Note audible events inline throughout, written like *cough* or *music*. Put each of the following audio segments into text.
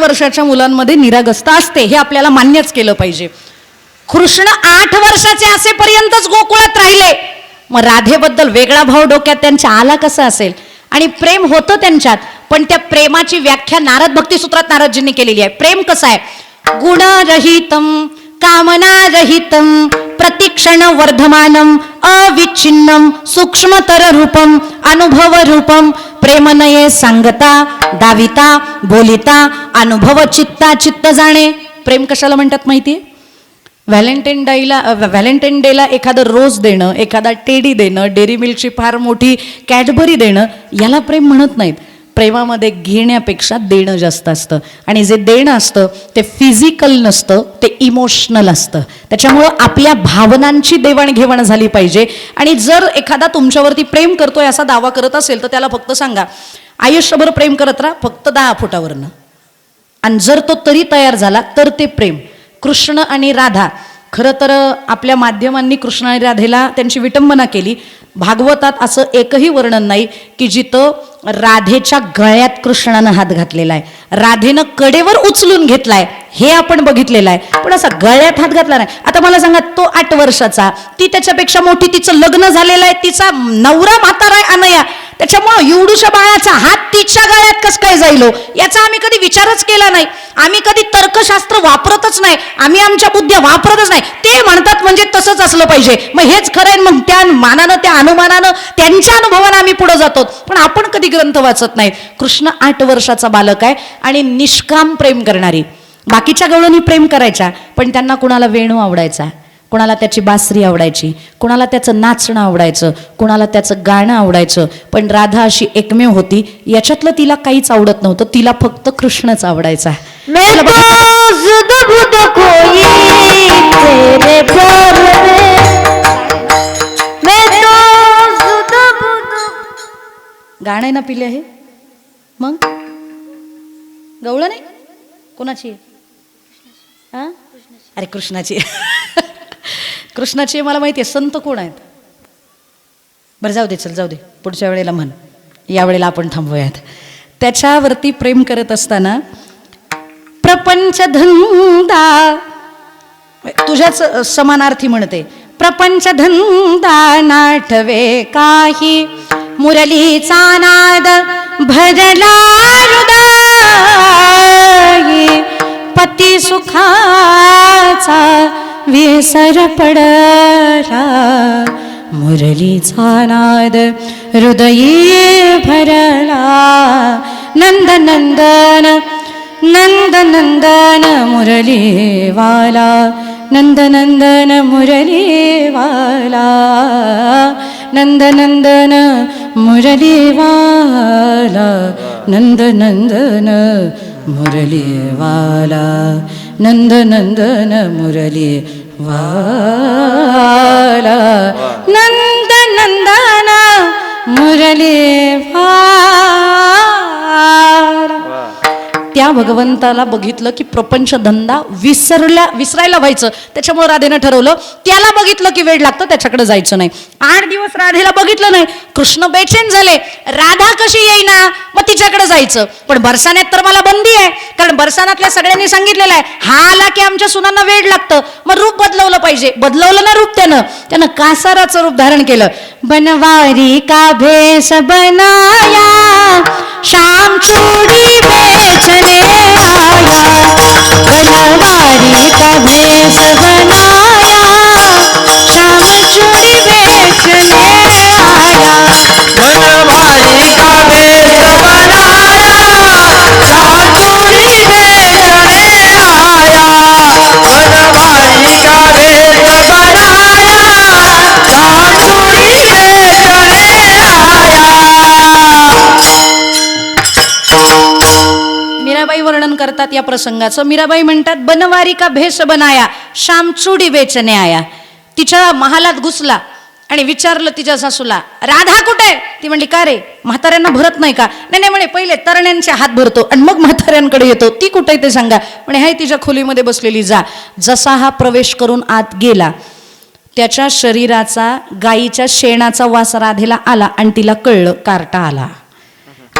वर्षाच्या मुलांमध्ये निरागस्ता असते हे आपल्याला मान्यच केलं पाहिजे. कृष्ण आठ वर्षाचे असेपर्यंतच गोकुळात राहिले. मग राधेबद्दल वेगळा भाव डोक्यात त्यांच्या आला कसा असेल? आणि प्रेम होतं त्यांच्यात पण त्या प्रेमाची व्याख्या नारद भक्तिसूत्रात नारदजींनी केलेली आहे. प्रेम कसं आहे? गुणरहितम कामनारहितम प्रतिक्षण वर्धमानम अविच्छिन्नम सूक्ष्मतर रूपम अनुभव रूपम प्रेमनये सांगता दाविता बोलिता अनुभव चित्ता चित्त जाणे. प्रेम कशाला म्हणतात माहितीये? व्हॅलेंटाईन डेला व्हॅलेंटाईन डेला एखादं रोज देणं एखादा टेडी देणं डेअरी मिल्कची फार मोठी कॅडबरी देणं याला प्रेम म्हणत नाहीत. प्रेमामध्ये घेण्यापेक्षा देणं जास्त असतं. आणि जे देणं असतं ते फिजिकल नसतं ते इमोशनल असतं. त्याच्यामुळं आपल्या भावनांची देवाणघेवाण झाली पाहिजे. आणि जर एखादा तुमच्यावरती प्रेम करतोय असा दावा करत असेल तर त्याला फक्त सांगा आयुष्यभर प्रेम करत राहा फक्त दहा फुटावरनं. आणि जर तो तरी तयार झाला तर ते प्रेम. कृष्ण आणि राधा. खरं तर आपल्या माध्यमांनी कृष्ण आणि राधेला त्यांची विटंबना केली. भागवतात असं एकही वर्णन नाही की जिथं राधेच्या गळ्यात कृष्णानं हात घातलेला आहे. राधेनं कडेवर उचलून घेतलाय. हे आपण बघितलेलं आहे. पण असा गळ्यात हात घातला नाही. आता मला सांगा तो आठ वर्षाचा ती त्याच्यापेक्षा मोठी तिचं लग्न झालेलं आहे तिचा नवरा म्हातारा आहे अनया. त्याच्यामुळं एवढूशा बाळाचा हात तिच्या गळ्यात कस काय जाईल हो? याचा आम्ही कधी विचारच केला नाही. आम्ही कधी तर्कशास्त्र वापरतच नाही. आम्ही आमच्या बुद्ध्या वापरतच नाही. ते म्हणतात म्हणजे तसंच असलं पाहिजे. मग हेच खरं मग त्या मानानं त्या अनुमानानं त्यांच्या अनुभवानं आम्ही पुढे जातो. पण आपण कधी ग्रंथ वाचत नाही. कृष्ण आठ वर्षाचा बालक आहे आणि निष्काम प्रेम करणारी. बाकीच्या गवळणी प्रेम करायच्या पण त्यांना कुणाला वेणू आवडायचा? कुणाला त्याची बासरी आवडायची कुणाला त्याचं नाचणं आवडायचं कुणाला त्याचं गाणं आवडायचं पण राधा अशी एकमेव होती याच्यातलं तिला काहीच आवडत नव्हतं तिला फक्त कृष्णच आवडायचा. गाणं आहे ना पिले आहे? मग? गवळं नाही? कोणाची? हा? अरे कृष्णाची. कृष्णाची मला माहिती आहे संत कोण आहेत? बरं जाऊ दे चल जाऊ दे. पुढच्या वेळेला म्हण. यावेळेला आपण थांबूयात. त्याच्यावरती प्रेम करत असताना प्रपंच धंदा तुझ्याच समानार्थी म्हणते. प्रपंच धंदा नाठवे काही. मुरलीचा नाद भजला हृदय सरपडला मुरलीचा नाद हृदयी भरला. नंद नंदन नंद नंदन मुरलीवाला नंद नंदन मुरलीवाला नंद नंदन मुरलीवाला नंद नंदन मुरलीवाला नंद नंदन मुरलीवाला त्या भगवंताला बघितलं की प्रपंच धंदा विसरल्या विसरायला व्हायचं. त्याच्यामुळे राधेनं ठरवलं त्याला बघितलं की वेळ लागतं त्याच्याकडे जायचं नाही. आठ दिवस राधेला बघितलं नाही. कृष्ण बेचैन झाले. राधा कशी येईना? मग तिच्याकडे जायचं. पण बरसाण्यात तर मला बंदी आहे. कारण बरसानातल्या सगळ्यांनी सांगितलेलं आहे हा आला की आमच्या सुनांना वेळ लागतं. मग रूप बदलवलं पाहिजे. बदलवलं ना रूप त्यानं. त्यानं कासाराचं रूप धारण केलं. बनवारी का भेस बनाया? शाम छोडी रे आया बनवारी का भेस म्हणतात या प्रसंगाचं. मीराबाई म्हणतात बनवारी का भेस बनाया श्यामचुडी बेचने आया. तिच्या महालात घुसला आणि विचारलं तिच्या सासूला राधा कुठे ती म्हणली का रे म्हाताऱ्यांना भरत नाही का? नाही नाही म्हणे पहिले तरण्यांचे हात भरतो आणि मग म्हाताऱ्यांकडे येतो. ती कुठे ते सांगा. म्हणे हाय तिच्या खोलीमध्ये बसलेली जा. जसा हा प्रवेश करून आत गेला त्याच्या शरीराचा गाईच्या शेणाचा वास राधेला आला आणि तिला कळलं कार्टा आला.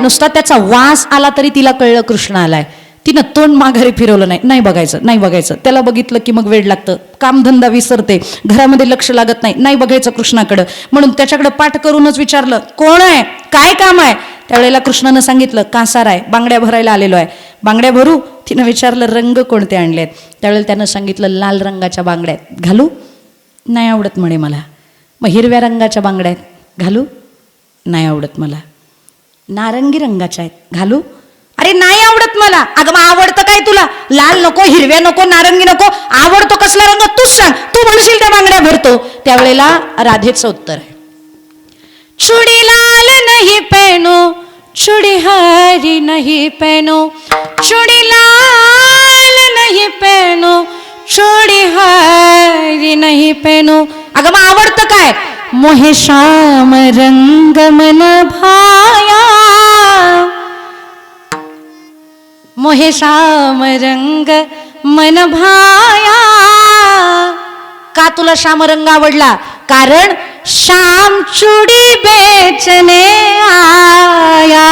नुसता त्याचा वास आला तरी तिला कळलं कृष्ण आलाय. तिनं तोंड माघारी फिरवलं नाही. नाही बघायचं नाही बघायचं. त्याला बघितलं की मग वेळ लागतं. कामधंदा विसरते. घरामध्ये लक्ष लागत नाही. नाही बघायचं कृष्णाकडं. म्हणून त्याच्याकडे पाठ करूनच विचारलं कोण आहे? काय काम आहे? त्यावेळेला कृष्णानं सांगितलं कासार आहे. बांगड्या भरायला आलेलो आहे. बांगड्या भरू? तिनं विचारलं रंग कोणते आणले आहेत त्यावेळेला त्यानं सांगितलं लाल रंगाच्या बांगड्या आहेत. घालू? नाही आवडत म्हणे मला. मग हिरव्या रंगाच्या बांगड्या आहेत. घालू? नाही आवडत मला. नारंगी रंगाच्या आहेत. घालू? अरे नाही आवडत मला. अगं मग आवडतं काय तुला? लाल नको हिरव्या नको नारंगी नको. आवडतो कसला रंग? तूच सांग. तू म्हणशील त्या बांगड्या भरतो. त्यावेळेला राधेचं उत्तर आहे. छुडी लाल नाही पेनो छुडी हरी नाही पेनो. छुडी लाल नाही पेनो चुड़ी हरी नाही पेनो. अगं मग आवडतं काय? मोहे श्याम रंग मन भा मोहे श्याम रंग मन भाया का तुला श्याम रंग आवडला? कारण श्याम चुडी बेचने आया.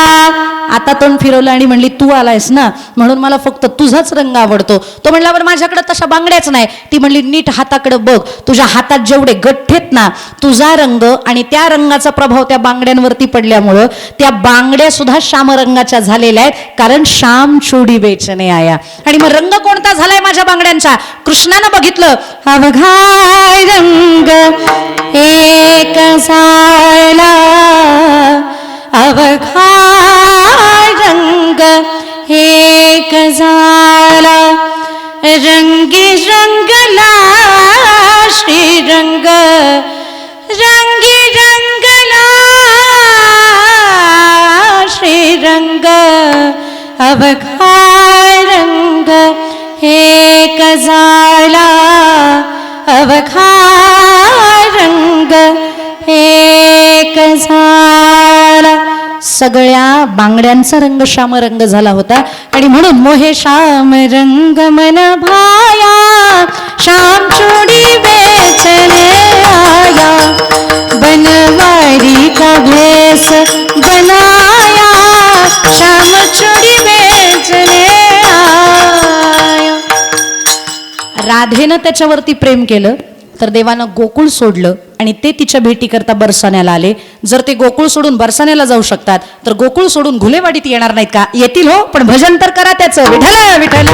आता तोंड फिरवलं आणि म्हणली तू आलायस ना? म्हणून मला फक्त तुझाच रंग आवडतो. तो म्हणला बरं माझ्याकडे तशा बांगड्याच नाही. ती म्हणली नीट हाताकडे बघ. तुझ्या हातात जेवढे आहेत ना तुझा रंग आणि त्या रंगाचा प्रभाव त्या बांगड्यांवरती पडल्यामुळं त्या बांगड्या सुद्धा श्याम रंगाच्या झालेल्या आहेत. कारण श्याम चुडी बेचने आया. आणि मग रंग कोणता झालाय माझ्या बांगड्यांचा? कृष्णानं बघितलं. अवघाय रंग एक झाला. अवघाय रंग एक झाला. रंगी रंगला श्री रंग रंगी रंगला श्री रंग। अबखार रंग हेा अब खार रंग सगळ्या बांगड्यांचा रंग श्याम रंग झाला होता. आणि म्हणून मोहे श्याम रंग मन भाया श्याम चोडी बेचने आया. बनवारी का भेस बनाया श्याम चोडी बेचने आया. राधेनं त्याच्यावरती प्रेम केलं. तर देवानं गोकुळ सोडलं आणि ते तिच्या भेटीकरता बरसाण्याला आले. जर ते गोकुळ सोडून बरसाण्याला जाऊ शकतात तर गोकुळ सोडून घुलेवाडीत येणार नाहीत का? येतील हो पण भजन तर करा त्याचं. विठल विठल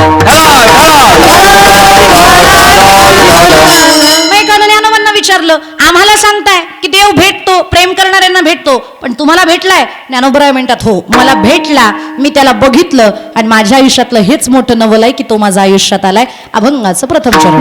विचारलं आम्हाला सांगताय की देव भेटतो प्रेम करणाऱ्यांना भेटतो पण तुम्हाला भेटलाय? ज्ञानोबराय म्हणतात हो मला भेटला. मी त्याला बघितलं आणि माझ्या आयुष्यातलं हेच मोठं नवल आहे की तो माझ्या आयुष्यात आलाय. अभंगाचं प्रथम चरण.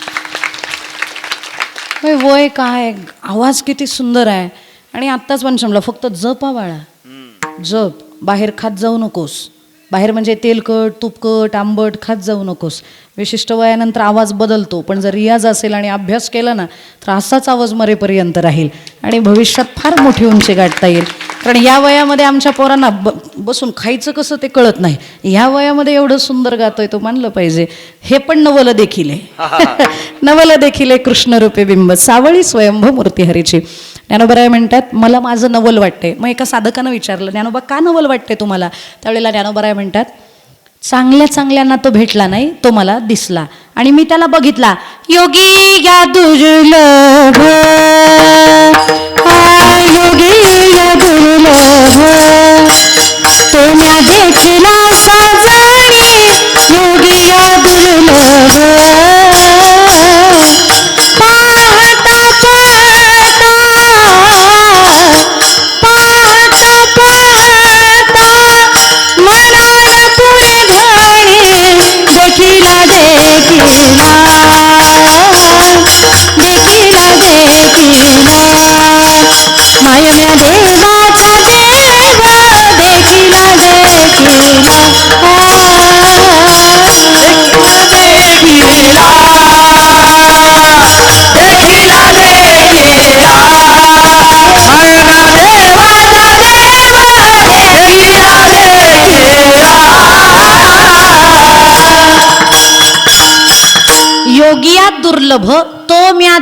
वय काय आवाज किती सुंदर आहे. आणि आत्ताच पण समजलं फक्त जप हा बाळा. जप. बाहेर खात जाऊ नकोस. बाहेर म्हणजे तेलकट तुपकट आंबट खात जाऊ नकोस. विशिष्ट वयानंतर आवाज बदलतो पण जर रियाज असेल आणि अभ्यास केला ना तर असाच आवाज मरेपर्यंत राहील. आणि भविष्यात फार मोठी उंची गाठता येईल. कारण या वयामध्ये आमच्या पोरांना ब बसून खायचं कसं ते कळत नाही. ह्या वयामध्ये एवढं सुंदर गातोय तो मानलं पाहिजे. हे पण नवलं देखील आहे. *laughs* नवलं देखील आहे कृष्णरूपे बिंब. सावळी स्वयंभू मूर्ती हरीची ज्ञानोबराय म्हणतात मला माझं नवल वाटते मग एका साधकानं विचारलं ज्ञानोबा का नवल वाटते तुम्हाला? त्यावेळेला ज्ञानोबराय म्हणतात चांगल्या चांगल्यांना तो भेटला नाही तो मला दिसला. आणि मी त्याला बघितला योगी या दुर्लभ योगी या दुर्लभ. तो देखला साजाणी योगी या दुर्लभ.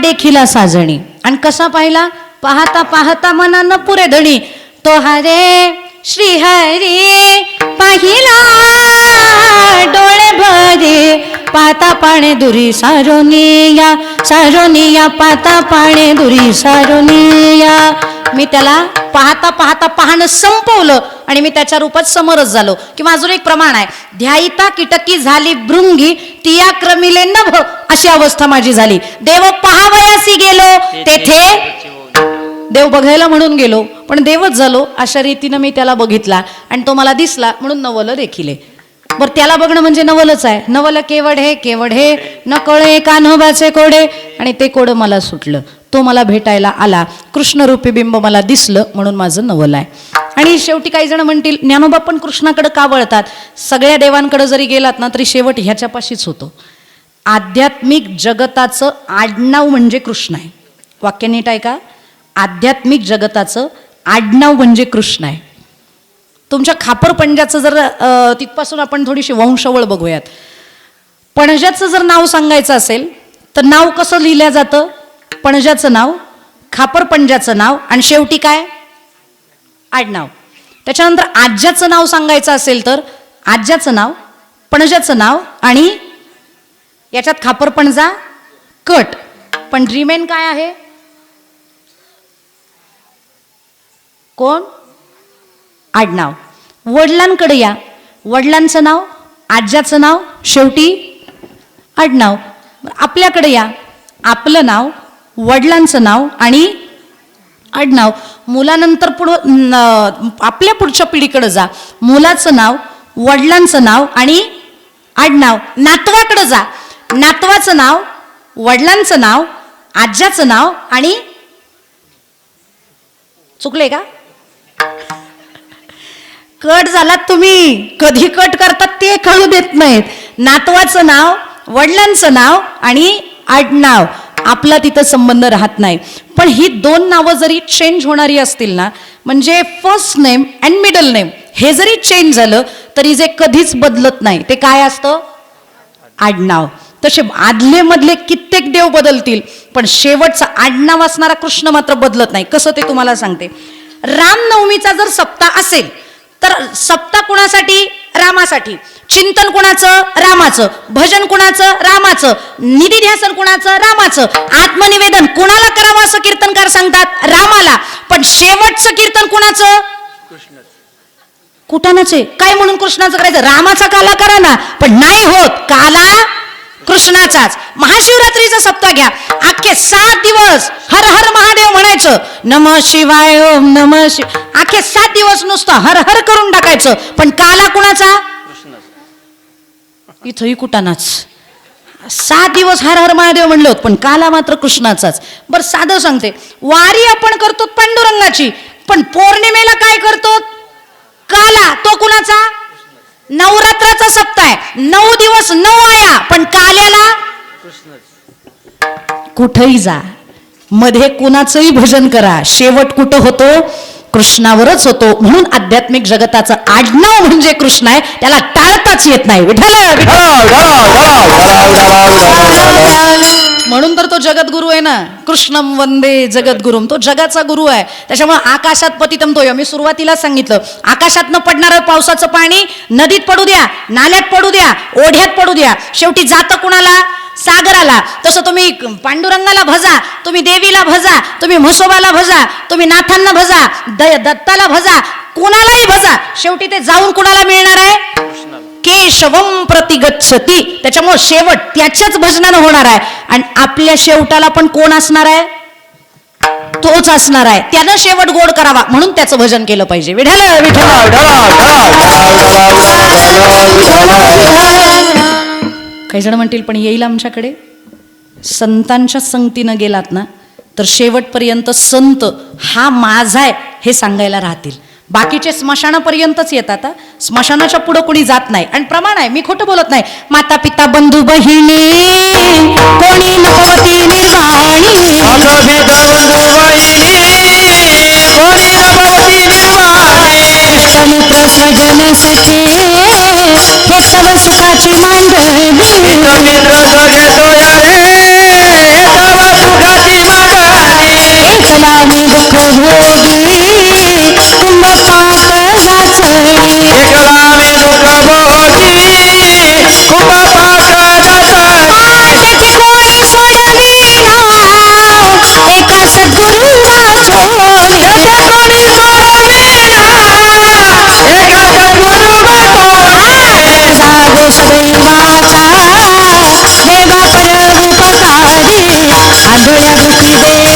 देखिला साजणी आणि कसा पाहिला? पाहता पाहता मनानं पुरे धणी तो हरे श्री हरी पाहिला. डोळे भरे. पाता पाणे दुरी सारोनिया. सारोनिया पाता पाणे दुरी सारोनिया. मी त्याला पाहता पाहता पाहणं संपवलं आणि मी त्याच्या रूपात समरस झालो. किंवा अजून एक प्रमाण आहे. ध्यायिता किटकी झाली भृंगी तिया क्रमिले नभ. अशी अवस्था माझी झाली. देव पहावयासी गेलो तेथे देव बघायला म्हणून गेलो पण देवच झालो अशा रीतीनं मी त्याला बघितला आणि तो मला दिसला म्हणून नवलं देखील बरं त्याला बघणं म्हणजे नवलच आहे. नवल केवड हे केवड हे न कळे कान्होबाचे कोडे. आणि ते कोडं मला सुटलं. तो मला भेटायला आला. कृष्णरूपी बिंब मला दिसलं म्हणून माझं नवल आहे. आणि शेवटी काही जण म्हणतील ज्ञानोबा पण कृष्णाकडे का वळतात? सगळ्या देवांकडे जरी गेलात ना तरी शेवट ह्याच्यापाशीच होतो. आध्यात्मिक जगताचं आडनाव म्हणजे कृष्ण आहे. वाक्य नीट आहे का? आध्यात्मिक जगताचं आडनाव म्हणजे कृष्ण आहे. तुमच्या खापर पणज्याचं जर तिथपासून आपण थोडीशी वंशवळ बघूयात. पणजाचं जर नाव सांगायचं असेल तर नाव कसं लिहिलं जातं? पणजाचं नाव खापर पणज्याचं नाव आणि शेवटी काय? आडनाव. त्याच्यानंतर आज्याचं नाव सांगायचं असेल तर आज्याचं नाव पणजाचं नाव आणि याच्यात खापर पणजा कट. पण रिमेन काय आहे? कोण? आडनाव. वडिलांकडे या. वडिलांचं नाव आज्याचं नाव शेवटी आडनाव. आपल्याकडे या. आपलं नाव वडिलांचं नाव आणि आडनाव. मुलानंतर पुढं आपल्या पुढच्या पिढीकडे जा. मुलाचं नाव वडिलांचं नाव आणि आडनाव. नातवाकडे जा. नातवाचं नाव वडिलांचं नाव आज्याचं नाव आणि चुकले का? कट झालात तुम्ही. कधी कट करतात ते कळू देत नाहीत. नातवाचं नाव वडिलांचं नाव आणि आडनाव. आपला तिथं संबंध राहत नाही. पण ही दोन नावं जरी चेंज होणारी असतील ना म्हणजे first name and middle name हे जरी चेंज झालं तरी जे कधीच बदलत नाही. ते काय असतं? आडनाव. तसे आदले मधले कित्येक देव बदलतील पण शेवटचं आडनाव असणारा कृष्ण मात्र बदलत नाही. कसं ते तुम्हाला सांगते? रामनवमीचा जर सप्ताह असेल तर सप्ताह कुणासाठी? रामासाठी. चिंतन कुणाचं? रामाचं. भजन कुणाचं? रामाचं. निधी ध्यासन कुणाचं? रामाचं. आत्मनिवेदन कुणाला करावं असं कीर्तनकार सांगतात? रामाला. पण शेवटचं कीर्तन कुणाचं? कुठानाचे काय म्हणून कृष्णाचं करायचं? रामाचा काला करा ना. पण नाही होत. काला कृष्णाचाच. महाशिवरात्रीचा सप्ताह घ्या. अख्खे सात दिवस हर हर महादेव म्हणायचं नम शिवाय ओम नम शिव अख्खे सात दिवस नुसतं हर हर करून टाकायचं पण काला कुणाचा? इथंही कुठानाच सात दिवस हर हर महादेव म्हणलो पण काला मात्र कृष्णाचाच. बरं साधं सांगते. वारी आपण करतो पांडुरंगाची पण पौर्णिमेला काय करतो? काला तो कुणाचा? नवरात्राचा सप्ताह आहे. नऊ दिवस नऊ आया पण काल्याला कुठेही जा. मध्ये कुणाचंही भजन करा. शेवट कुठं होतो? कृष्णावरच होतो. म्हणून आध्यात्मिक जगताचं आडनाव म्हणजे कृष्ण आहे. त्याला टाळताच येत नाही. विठ्ठल! विठ्ठल. म्हणून तर तो जगद्गुरू आहे ना. कृष्णम वंदे जगद्गुरुम तो जगाचा गुरु आहे. त्याच्यामुळे आकाशात पतितम तो मी सुरुवातीला सांगितलं आकाशात न पडणारं पावसाचं पाणी नदीत पडू द्या नाल्यात पडू द्या ओढ्यात पडू द्या. शेवटी जातं कुणाला? सागराला. तसं तुम्ही पांडुरंगाला भजा तुम्ही देवीला भजा तुम्ही म्हसोबाला भजा तुम्ही नाथांना भजा दय दत्ताला भजा कुणालाही भजा. शेवटी ते जाऊन कुणाला मिळणार आहे? केशवम प्रतिगच्छती. त्याच्यामुळे शेवट त्याच्याच भजनानं होणार आहे. आणि आपल्या शेवटाला पण कोण असणार आहे? तोच असणार आहे. त्यानं शेवट गोड करावा. म्हणून त्याचं भजन केलं पाहिजे. विठाल काही जण म्हणतील पण येईल आमच्याकडे? संतांच्या संगतीनं गेलात ना तर शेवटपर्यंत संत हा माझा आहे हे सांगायला राहतील. बाकीचे स्मशानापर्यंतच येतात. स्मशानाच्या पुढं कोणी जात नाही. आणि प्रमाण आहे मी खोटं बोलत नाही. माता पिता बंधू बहिणी कोणी सखे Adorei a do Cibê.